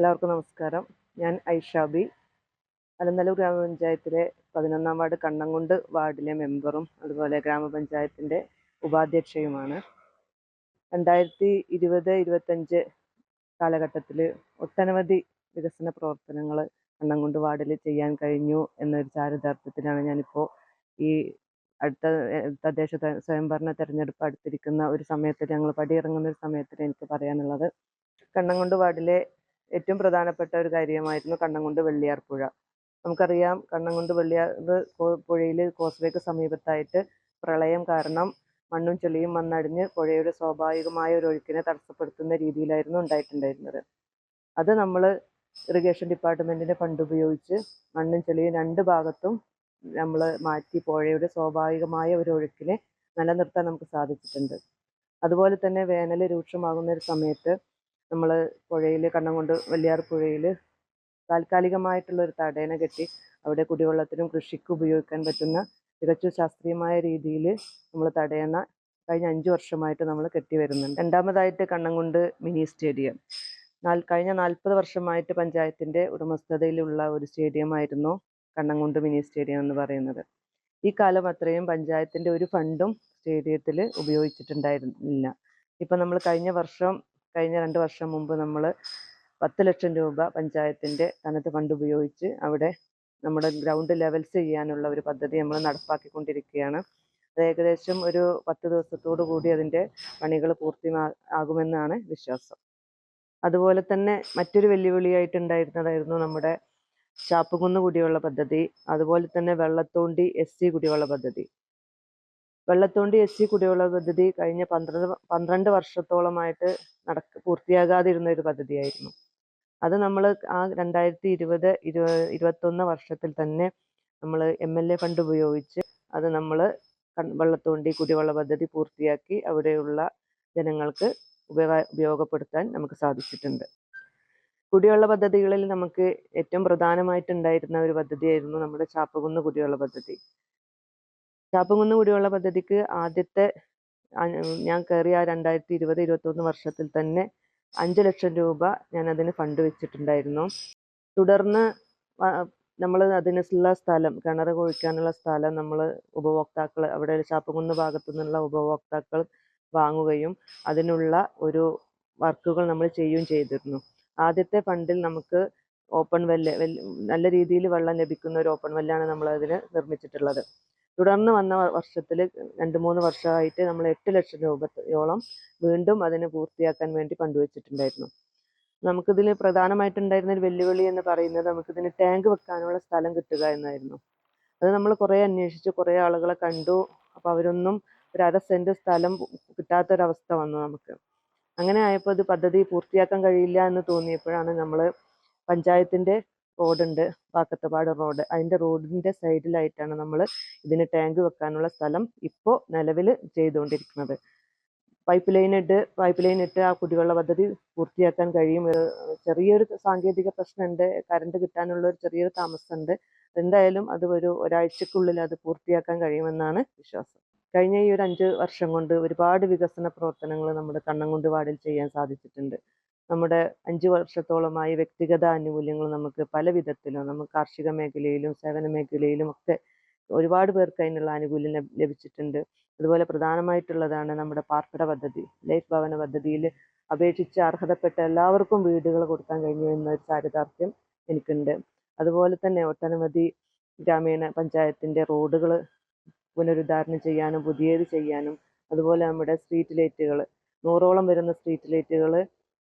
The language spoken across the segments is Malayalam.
എല്ലാവർക്കും നമസ്കാരം. ഞാൻ ഐഷാബി അലനല്ലൂർ ഗ്രാമപഞ്ചായത്തിലെ പതിനൊന്നാം വാർഡ് കണ്ണംകുണ്ട് വാർഡിലെ മെമ്പറും അതുപോലെ ഗ്രാമപഞ്ചായത്തിന്റെ ഉപാധ്യക്ഷയുമാണ്. രണ്ടായിരത്തി ഇരുപത് ഇരുപത്തഞ്ച് കാലഘട്ടത്തിൽ ഒട്ടനവധി വികസന പ്രവർത്തനങ്ങൾ കണ്ണംകുണ്ട് വാർഡിൽ ചെയ്യാൻ കഴിഞ്ഞു എന്നൊരു ചാരിതാർത്ഥ്യത്തിലാണ് ഞാനിപ്പോൾ ഈ അടുത്ത തദ്ദേശ സ്വയംഭരണ തെരഞ്ഞെടുപ്പ് അടുത്തിരിക്കുന്ന ഒരു സമയത്ത് ഞങ്ങൾ പടിയിറങ്ങുന്ന ഒരു സമയത്തിൽ എനിക്ക് പറയാനുള്ളത്. കണ്ണംകുണ്ട് വാർഡിലെ ഏറ്റവും പ്രധാനപ്പെട്ട ഒരു കാര്യമായിരുന്നു കണ്ണംകുണ്ട് വെള്ളിയാർ പുഴ നമുക്കറിയാം കണ്ണംകുണ്ട് വെള്ളിയാർ പുഴയിൽ കോസ്വേക്ക് സമീപത്തായിട്ട് പ്രളയം കാരണം മണ്ണും ചെളിയും വന്നടിഞ്ഞ് പുഴയുടെ സ്വാഭാവികമായ ഒരു ഒഴുക്കിനെ തടസ്സപ്പെടുത്തുന്ന രീതിയിലായിരുന്നു ഉണ്ടായിട്ടുണ്ടായിരുന്നത്. അത് നമ്മൾ ഇറിഗേഷൻ ഡിപ്പാർട്ട്മെന്റിന്റെ ഫണ്ട് ഉപയോഗിച്ച് മണ്ണും ചെളിയും രണ്ട് ഭാഗത്തും നമ്മൾ മാറ്റി പുഴയുടെ സ്വാഭാവികമായ ഒരു ഒഴുക്കിനെ നിലനിർത്താൻ നമുക്ക് സാധിച്ചിട്ടുണ്ട്. അതുപോലെ തന്നെ വേനൽ രൂക്ഷമാകുന്ന ഒരു സമയത്ത് നമ്മൾ പുഴയിൽ കണ്ണംകൊണ്ട് വലിയാർ പുഴയിൽ താൽക്കാലികമായിട്ടുള്ള ഒരു തടയണ കെട്ടി അവിടെ കുടിവെള്ളത്തിനും കൃഷിക്കും ഉപയോഗിക്കാൻ പറ്റുന്ന തികച്ചും ശാസ്ത്രീയമായ രീതിയിൽ നമ്മൾ തടയണ കഴിഞ്ഞ അഞ്ച് വർഷമായിട്ട് നമ്മൾ കെട്ടി വരുന്നുണ്ട്. രണ്ടാമതായിട്ട് കണ്ണംകൊണ്ട് മിനി സ്റ്റേഡിയം. നാൽ കഴിഞ്ഞ നാൽപ്പത് വർഷമായിട്ട് പഞ്ചായത്തിന്റെ ഉടമസ്ഥതയിലുള്ള ഒരു സ്റ്റേഡിയം ആയിരുന്നു കണ്ണംകുണ്ട് മിനി സ്റ്റേഡിയം എന്ന് പറയുന്നത്. ഈ കാലം അത്രയും പഞ്ചായത്തിന്റെ ഒരു ഫണ്ടും സ്റ്റേഡിയത്തിൽ ഉപയോഗിച്ചിട്ടുണ്ടായിരുന്നില്ല. ഇപ്പം നമ്മൾ കഴിഞ്ഞ വർഷം കഴിഞ്ഞ രണ്ട് വർഷം മുമ്പ് നമ്മൾ പത്ത് ലക്ഷം രൂപ പഞ്ചായത്തിന്റെ തനത് ഫണ്ട് ഉപയോഗിച്ച് അവിടെ നമ്മുടെ ഗ്രൗണ്ട് ലെവൽസ് ചെയ്യാനുള്ള ഒരു പദ്ധതി നമ്മൾ നടപ്പാക്കിക്കൊണ്ടിരിക്കുകയാണ്. അത് ഏകദേശം ഒരു പത്ത് ദിവസത്തോടു കൂടി അതിന്റെ പണികൾ പൂർത്തിയാകുമെന്നാണ് വിശ്വാസം. അതുപോലെ തന്നെ മറ്റൊരു വെല്ലുവിളിയായിട്ടുണ്ടായിരുന്നതായിരുന്നു നമ്മുടെ ചാപ്പുകുന്ന് കുടിവെള്ള പദ്ധതി അതുപോലെ തന്നെ വെള്ളത്തോണ്ടി എസ് സി കുടിവെള്ള പദ്ധതി. വെള്ളത്തോണ്ടി എസ് സി കുടിവെള്ള പദ്ധതി കഴിഞ്ഞ പന്ത്രണ്ട് പന്ത്രണ്ട് വർഷത്തോളമായിട്ട് നടക്ക പൂർത്തിയാകാതിരുന്ന ഒരു പദ്ധതിയായിരുന്നു. അത് നമ്മൾ ആ രണ്ടായിരത്തി ഇരുപത് ഇരുപ ഇരുപത്തൊന്ന് വർഷത്തിൽ തന്നെ നമ്മൾ എം എൽ എ ഫണ്ട് ഉപയോഗിച്ച് അത് നമ്മൾ വെള്ളത്തോണ്ടി കുടിവെള്ള പദ്ധതി പൂർത്തിയാക്കി അവിടെയുള്ള ജനങ്ങൾക്ക് ഉപയോഗ ഉപയോഗപ്പെടുത്താൻ നമുക്ക് സാധിച്ചിട്ടുണ്ട്. കുടിവെള്ള പദ്ധതികളിൽ നമുക്ക് ഏറ്റവും പ്രധാനമായിട്ടുണ്ടായിരുന്ന ഒരു പദ്ധതിയായിരുന്നു നമ്മുടെ ചാപ്പകുന്ന് കുടിവെള്ള പദ്ധതി. ചാപ്പകുന്ന് കുടിവെള്ള പദ്ധതിക്ക് ആദ്യത്തെ ഞാൻ കയറിയ രണ്ടായിരത്തി ഇരുപത് ഇരുപത്തൊന്ന് വർഷത്തിൽ തന്നെ അഞ്ച് ലക്ഷം രൂപ ഞാൻ അതിന് ഫണ്ട് വെച്ചിട്ടുണ്ടായിരുന്നു. തുടർന്ന് നമ്മൾ അതിനുള്ള സ്ഥലം കിണർ കുഴിക്കാനുള്ള സ്ഥലം നമ്മൾ ഉപഭോക്താക്കൾ അവിടെ ചാപ്പകുന്ന് ഭാഗത്തു നിന്നുള്ള ഉപഭോക്താക്കൾ വാങ്ങുകയും അതിനുള്ള ഒരു വർക്കുകൾ നമ്മൾ ചെയ്യുകയും ചെയ്തിരുന്നു. ആദ്യത്തെ ഫണ്ടിൽ നമുക്ക് ഓപ്പൺ വെല്ല് നല്ല രീതിയിൽ വെള്ളം ലഭിക്കുന്ന ഒരു ഓപ്പൺ വെല്ലാണ് നമ്മൾ അതിന് നിർമ്മിച്ചിട്ടുള്ളത്. തുടർന്ന് വന്ന വർഷത്തിൽ രണ്ട് മൂന്ന് വർഷമായിട്ട് നമ്മൾ എട്ട് ലക്ഷം രൂപയോളം വീണ്ടും അതിനെ പൂർത്തിയാക്കാൻ വേണ്ടി പങ്കുവച്ചിട്ടുണ്ടായിരുന്നു നമുക്കിതിൽ പ്രധാനമായിട്ടുണ്ടായിരുന്ന ഒരു വെല്ലുവിളി എന്ന് പറയുന്നത് നമുക്കിതിന് ടാങ്ക് വെക്കാനുള്ള സ്ഥലം കിട്ടുക എന്നായിരുന്നു. അത് നമ്മൾ കുറേ അന്വേഷിച്ചു കുറേ ആളുകളെ കണ്ടു. അപ്പോൾ അവരൊന്നും ഒരു അര സെന്റ് സ്ഥലം കിട്ടാത്തൊരവസ്ഥ വന്നു നമുക്ക്. അങ്ങനെ ആയപ്പോൾ ഇത് പദ്ധതി പൂർത്തിയാക്കാൻ കഴിയില്ല എന്ന് തോന്നിയപ്പോഴാണ് നമ്മൾ പഞ്ചായത്തിന്റെ റോഡുണ്ട് വാക്കത്തപാട് റോഡ്. അതിന്റെ റോഡിന്റെ സൈഡിലായിട്ടാണ് നമ്മൾ ഇതിന് ടാങ്ക് വെക്കാനുള്ള സ്ഥലം ഇപ്പോൾ നിലവിൽ ചെയ്തുകൊണ്ടിരിക്കുന്നത്. പൈപ്പ് ലൈൻ ഇട്ട് പൈപ്പ് ലൈൻ ഇട്ട് ആ കുടിവെള്ള പദ്ധതി പൂർത്തിയാക്കാൻ കഴിയും. ചെറിയൊരു സാങ്കേതിക പ്രശ്നമുണ്ട്. കറണ്ട് കിട്ടാനുള്ള ഒരു ചെറിയൊരു താമസമുണ്ട്. എന്തായാലും അത് ഒരു ഒരാഴ്ചക്കുള്ളിൽ അത് പൂർത്തിയാക്കാൻ കഴിയുമെന്നാണ് വിശ്വാസം. കഴിഞ്ഞ ഈ ഒരു അഞ്ച് വർഷം കൊണ്ട് ഒരുപാട് വികസന പ്രവർത്തനങ്ങൾ നമ്മുടെ കണ്ണംകുണ്ട് വാർഡിൽ ചെയ്യാൻ സാധിച്ചിട്ടുണ്ട്. നമ്മുടെ അഞ്ച് വർഷത്തോളമായി വ്യക്തിഗത ആനുകൂല്യങ്ങൾ നമുക്ക് പല വിധത്തിലും നമുക്ക് കാർഷിക മേഖലയിലും സേവന മേഖലയിലും ഒക്കെ ഒരുപാട് പേർക്ക് അതിനുള്ള ആനുകൂല്യം ലഭ- ലഭിച്ചിട്ടുണ്ട്. അതുപോലെ പ്രധാനമായിട്ടുള്ളതാണ് നമ്മുടെ പാർപ്പിട പദ്ധതി. ലൈഫ് ഭവന പദ്ധതിയിൽ അപേക്ഷിച്ച് അർഹതപ്പെട്ട എല്ലാവർക്കും വീടുകൾ കൊടുക്കാൻ കഴിഞ്ഞു എന്ന ചാരിതാർത്ഥ്യം എനിക്കുണ്ട്. അതുപോലെ തന്നെ ഒട്ടനവധി ഗ്രാമീണ പഞ്ചായത്തിന്റെ റോഡുകൾ പുനരുദ്ധാരണം ചെയ്യാനും പുതിയത് ചെയ്യാനും അതുപോലെ നമ്മുടെ സ്ട്രീറ്റ് ലൈറ്റുകൾ നൂറോളം വരുന്ന സ്ട്രീറ്റ് ലൈറ്റുകൾ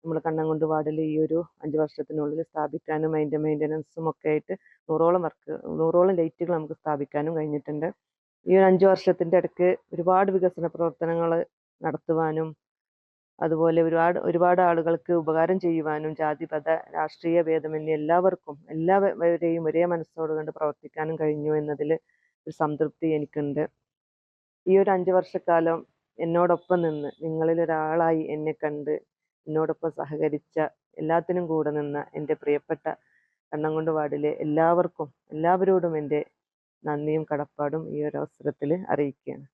നമ്മൾ കണ്ണംകൊണ്ട് വാർഡിൽ ഈ ഒരു അഞ്ച് വർഷത്തിനുള്ളിൽ സ്ഥാപിക്കാനും അതിന്റെ മെയിന്റനൻസും ഒക്കെ ആയിട്ട് നൂറോളം വർക്ക് നൂറോളം ലൈറ്റുകൾ നമുക്ക് സ്ഥാപിക്കാനും കഴിഞ്ഞിട്ടുണ്ട്. ഈ ഒരു അഞ്ച് വർഷത്തിന്റെ ഇടയ്ക്ക് ഒരുപാട് വികസന പ്രവർത്തനങ്ങൾ നടത്തുവാനും അതുപോലെ ഒരുപാട് ഒരുപാട് ആളുകൾക്ക് ഉപകാരം ചെയ്യുവാനും ജാതി മത രാഷ്ട്രീയ ഭേദമന്യേ എല്ലാവർക്കും എല്ലാവരെയും ഒരേ മനസ്സോട് കണ്ട് പ്രവർത്തിക്കാനും കഴിഞ്ഞു എന്നതിൽ ഒരു സംതൃപ്തി എനിക്കുണ്ട്. ഈ ഒരു അഞ്ച് വർഷക്കാലം എന്നോടൊപ്പം നിന്ന് നിങ്ങളിൽ ഒരാളായി എന്നെ കണ്ട് എന്നോടൊപ്പം സഹകരിച്ച എല്ലാത്തിനും കൂടെ നിന്ന എന്റെ പ്രിയപ്പെട്ട കണ്ണംകൊണ്ട് വാർഡിലെ എല്ലാവർക്കും എല്ലാവരോടും എന്റെ നന്ദിയും കടപ്പാടും ഈ ഒരു അവസരത്തിൽ അറിയിക്കുകയാണ്.